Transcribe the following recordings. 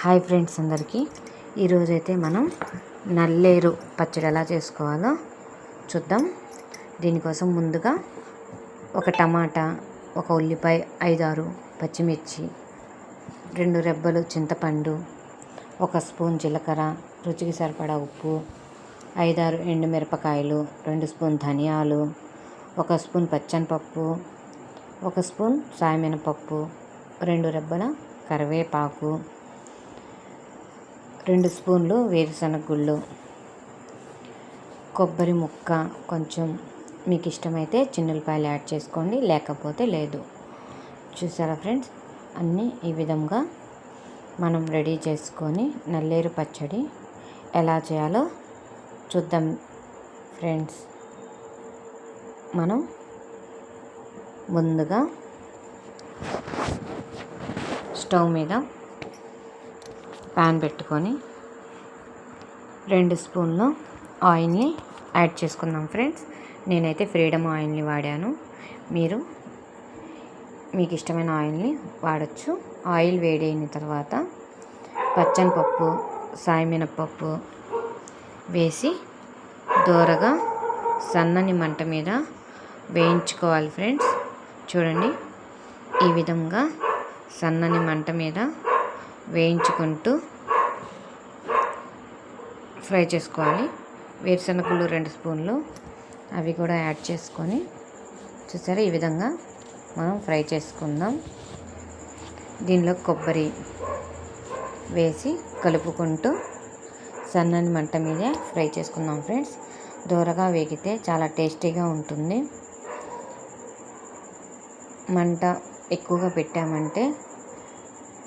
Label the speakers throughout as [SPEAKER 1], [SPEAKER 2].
[SPEAKER 1] Hi friends అందరికీ. ఈరోజైతే మనం నల్లేరు పచ్చడి ఎలా చేసుకోవాలో చూద్దాం. దీనికోసం ముందుగా ఒక టమాటా ఒక ఉల్లిపాయ ఐదారు పచ్చిమిర్చి రెండు రెబ్బలు చింతపండు ఒక స్పూన్ జీలకర్ర రుచికి సరిపడా ఉప్పు ఐదారు ఎండుమిరపకాయలు రెండు స్పూన్ ధనియాలు ఒక స్పూన్ పచ్చనిపప్పు ఒక స్పూన్ సాయమినపప్పు రెండు రెబ్బల కరివేపాకు రెండు స్పూన్లు వేరుశనగ గుళ్ళు కొబ్బరి ముక్క కొంచెం మీకు ఇష్టమైతే చిన్నులపాయలు యాడ్ చేసుకోండి లేకపోతే లేదు. చూసారా ఫ్రెండ్స్? అన్నీ ఈ విధంగా మనం రెడీ చేసుకొని నల్లేరు పచ్చడి ఎలా చేయాలో చూద్దాం ఫ్రెండ్స్. మనం ముందుగా స్టవ్ మీద ప్యాన్ పెట్టుకొని రెండు స్పూన్లు ఆయిల్ని యాడ్ చేసుకుందాం ఫ్రెండ్స్. నేనైతే ఫ్రీడమ్ ఆయిల్ని వాడాను. మీరు మీకు ఇష్టమైన ఆయిల్ని వాడచ్చు. ఆయిల్ వేడైన తర్వాత పచ్చని పప్పు సాయమినపప్పు వేసి దూరగా సన్నని మంట మీద వేయించుకోవాలి ఫ్రెండ్స్. చూడండి ఈ విధంగా సన్నని మంట మీద వేయించుకుంటూ ఫ్రై చేసుకోవాలి. వేరుశనగలు రెండు స్పూన్లు. అవి కూడా యాడ్ చేసుకొని చూసారా? ఈ విధంగా మనం ఫ్రై చేసుకుందాం. దీనిలో కొబ్బరి వేసి కలుపుకుంటూ సన్నని మంట మీదే ఫ్రై చేసుకుందాం ఫ్రెండ్స్. దూరగా వేగితే చాలా టేస్టీగా ఉంటుంది. మంట ఎక్కువగా పెట్టామంటే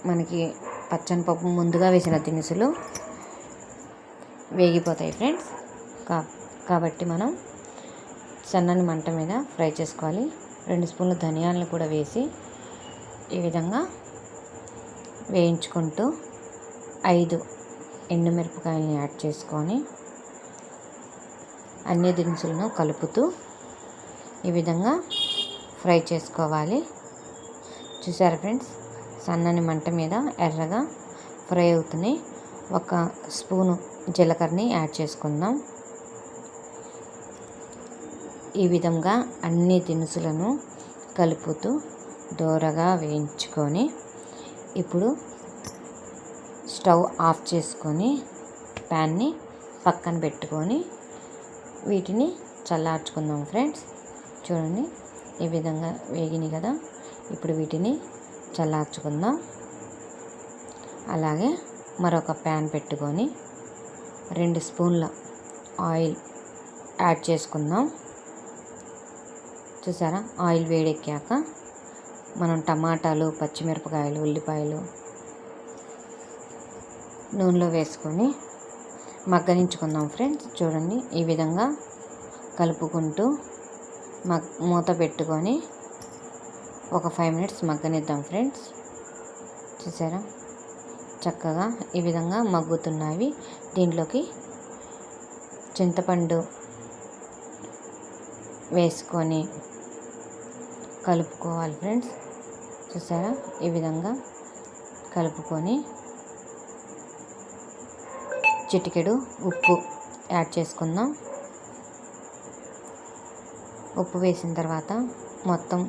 [SPEAKER 1] మనకి పచ్చని పప్పు ముందుగా వేసిన దినుసులు వేగిపోతాయి ఫ్రెండ్స్. కా కాబట్టి మనం సన్నని మంట మీద ఫ్రై చేసుకోవాలి. రెండు స్పూన్లు ధనియాలను కూడా వేసి ఈ విధంగా వేయించుకుంటూ ఐదు ఎండుమిరపకాయలని యాడ్ చేసుకొని అన్ని దినుసులను కలుపుతూ ఈ విధంగా ఫ్రై చేసుకోవాలి. చూసారా ఫ్రెండ్స్? సన్నని మంట మీద ఎర్రగా ఫ్రై అవుతున్నాయి. ఒక స్పూను జీలకర్రని యాడ్ చేసుకుందాం. ఈ విధంగా అన్ని దినుసులను కలుపుతూ దోరగా వేయించుకొని ఇప్పుడు స్టవ్ ఆఫ్ చేసుకొని ప్యాన్ని పక్కన పెట్టుకొని వీటిని చల్లార్చుకుందాం ఫ్రెండ్స్. చూడండి ఈ విధంగా వేగినాయి కదా. ఇప్పుడు వీటిని చల్లార్చుకుందాం. అలాగే మరొక ప్యాన్ పెట్టుకొని రెండు స్పూన్ల ఆయిల్ యాడ్ చేసుకుందాం. చూసారా? ఆయిల్ వేడెక్కాక మనం టమాటాలు పచ్చిమిరపకాయలు ఉల్లిపాయలు నూనెలో వేసుకొని మగ్గనించుకుందాం ఫ్రెండ్స్. చూడండి ఈ విధంగా కలుపుకుంటూ మగ్ మూత పెట్టుకొని ఒక ఫైవ్ మినిట్స్ మగ్గనిద్దాం ఫ్రెండ్స్ చూసారా? చక్కగా ఈ విధంగా మగ్గుతున్నాయి దీంట్లోకి చింతపండు వేసుకొని కలుపుకోవాలి ఫ్రెండ్స్ చూసారా? ఈ విధంగా కలుపుకొని చిటికెడు ఉప్పు యాడ్ చేసుకుందాం. ఉప్పు వేసిన తర్వాత మొత్తం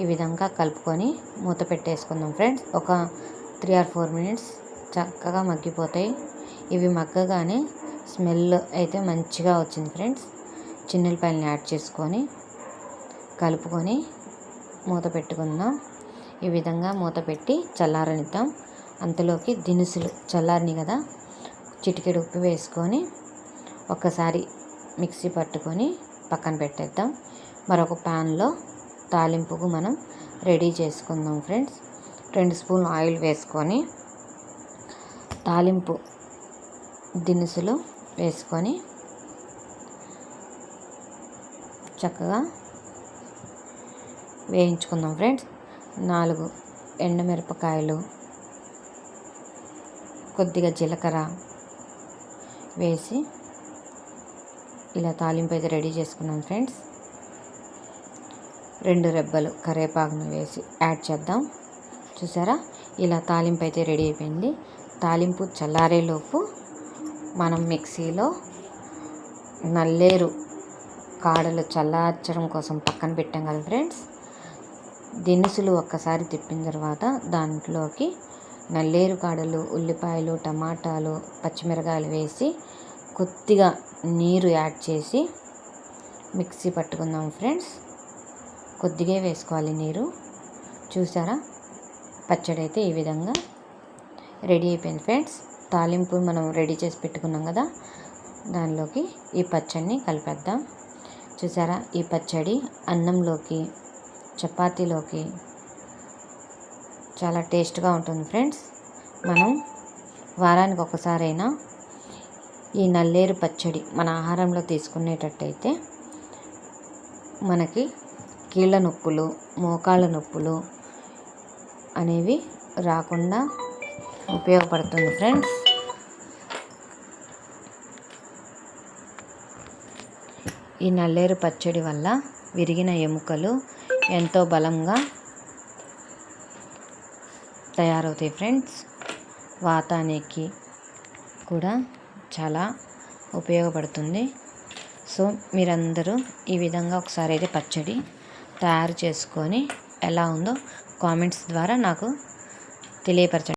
[SPEAKER 1] ఈ విధంగా కలుపుకొని మూత పెట్టేసుకుందాం ఫ్రెండ్స్. ఒక త్రీ ఆర్ ఫోర్ మినిట్స్ చక్కగా మగ్గిపోతాయి. ఇవి మగ్గగానే స్మెల్ అయితే మంచిగా వచ్చింది ఫ్రెండ్స్. చిన్నెలపాయలని యాడ్ చేసుకొని కలుపుకొని మూత పెట్టుకుందాం. ఈ విధంగా మూత పెట్టి చల్లారనిద్దాం. అంతలోకి దినుసులు చల్లారిని కదా చిటికెడు ఉప్పు వేసుకొని ఒక్కసారి మిక్సీ పట్టుకొని పక్కన పెట్టేద్దాం. మరొక ప్యాన్లో తాలింపుకు మనం రెడీ చేసుకుందాం ఫ్రెండ్స్. రెండు స్పూన్ ఆయిల్ వేసుకొని తాలింపు దినుసులు వేసుకొని చక్కగా వేయించుకుందాం ఫ్రెండ్స్. నాలుగు ఎండుమిరపకాయలు కొద్దిగా జీలకర్ర వేసి ఇలా తాలింపు అయితే రెడీ చేసుకున్నాం ఫ్రెండ్స్. రెండు రెబ్బలు కరివేపాకును వేసి యాడ్ చేద్దాం. చూసారా? ఇలా తాలింపు అయితే రెడీ అయిపోయింది. తాలింపు చల్లారేలోపు మనం మిక్సీలో నల్లేరు కాడలు చల్లార్చడం కోసం పక్కన పెట్టాం కదా ఫ్రెండ్స్. దినుసులు ఒక్కసారి తిప్పిన తర్వాత దాంట్లోకి నల్లేరు కాడలు ఉల్లిపాయలు టమాటాలు పచ్చిమిరకాయలు వేసి కొద్దిగా నీరు యాడ్ చేసి మిక్సీ పట్టుకుందాం ఫ్రెండ్స్. కొద్దిగా వేసుకోవాలి నీరు. చూసారా? పచ్చడి అయితే ఈ విధంగా రెడీ అయిపోయింది ఫ్రెండ్స్. తాలింపు మనం రెడీ చేసి పెట్టుకున్నాం కదా దానిలోకి ఈ పచ్చడిని కలిపేద్దాం. చూసారా? ఈ పచ్చడి అన్నంలోకి చపాతీలోకి చాలా టేస్ట్గా ఉంటుంది ఫ్రెండ్స్. మనం వారానికి ఒకసారైనా ఈ నల్లేరు పచ్చడి మన ఆహారంలో తీసుకునేటట్టయితే మనకి కీళ్ళ నొప్పులు మోకాళ్ళ నొప్పులు అనేవి రాకుండా ఉపయోగపడుతుంది ఫ్రెండ్స్. ఈ నల్లేరు పచ్చడి వల్ల విరిగిన ఎముకలు ఎంతో బలంగా తయారవుతాయి ఫ్రెండ్స్. వాతానికి కూడా చాలా ఉపయోగపడుతుంది. సో మీరందరూ ఈ విధంగా ఒకసారి అయితే పచ్చడి తయారు చేసుకొని ఎలా ఉందో కామెంట్స్ ద్వారా నాకు తెలియపరచండి.